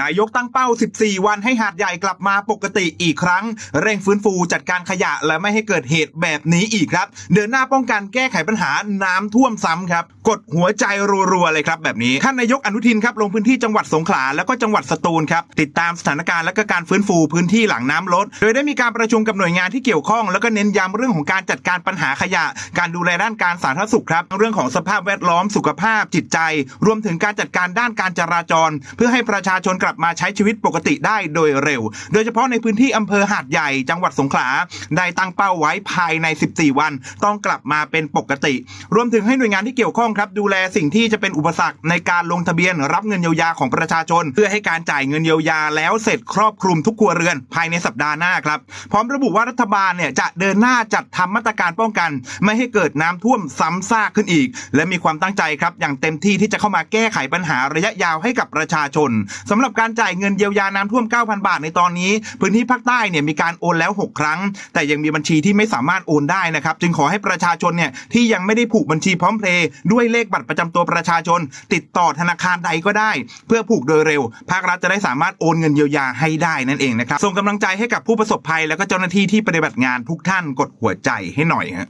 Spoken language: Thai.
นายกตั้งเป้า 14 วันให้หาดใหญ่กลับมาปกติอีกครั้ง เร่งฟื้นฟูจัดการขยะและไม่ให้เกิดเหตุแบบนี้อีกครับ เดินหน้าป้องกันแก้ไขปัญหาน้ำท่วมซ้ำครับ กดหัวใจรัวๆเลยครับแบบนี้ ท่านนายกอนุทินครับลงพื้นที่จังหวัดสงขลาแล้วก็จังหวัดสตูลครับ ติดตามสถานการณ์และก็การฟื้นฟูพื้นที่หลังน้ำลด โดยได้มีการประชุมกับหน่วยงานที่เกี่ยวข้อง แล้วก็เน้นย้ำเรื่องของการจัดการปัญหาขยะ การดูแลด้านการสาธารณสุขครับ เรื่องของสภาพแวดล้อมสุขภาพจิตใจ รวมถึงการจัดการด้านการจราจร เพื่อให้ประชาชนกลับมาใช้ชีวิตปกติได้โดยเร็ว โดยเฉพาะในพื้นที่อำเภอหาดใหญ่จังหวัดสงขลาได้ตั้งเป้าไว้ภายใน 14 วัน ต้องกลับมาเป็นปกติ รวมถึงให้หน่วยงานที่เกี่ยวข้องครับ ดูแลสิ่งที่จะเป็นอุปสรรคในการลงทะเบียนรับเงินเยียวยาของประชาชน เพื่อให้การจ่ายเงินเยียวยาแล้วเสร็จครอบคลุมทุกครัวเรือนภายในสัปดาห์หน้าครับ พร้อมระบุว่ารัฐบาลเนี่ยจะเดินหน้าจัดทำมาตรการป้องกัน ไม่ให้เกิดน้ำท่วมซ้ำซากขึ้นอีก และมีความตั้งใจครับอย่างเต็มที่ที่จะเข้ามาแก้ไขปัญหาระยะยาวให้กับประชาชนสำหรับการจ่ายเงินเยียวยาน้ำท่วม 9,000 บาทในตอนนี้ พื้นที่ภาคใต้เนี่ยมีการโอนแล้ว 6 ครั้ง แต่ยังมีบัญชีที่ไม่สามารถโอนได้นะครับจึงขอให้ประชาชนเนี่ยที่ยังไม่ได้ผูกบัญชีพร้อมเพลย์ด้วยเลขบัตรประจำตัวประชาชน ติดต่อธนาคารใดก็ได้ เพื่อผูกโดยเร็ว ภาครัฐจะได้สามารถโอนเงินเยียวยาให้ได้นั่นเองนะครับส่งกำลังใจให้กับผู้ประสบภัย แล้วก็เจ้าหน้าที่ที่ปฏิบัติงานทุกท่านกดหัวใจให้หน่อยฮะ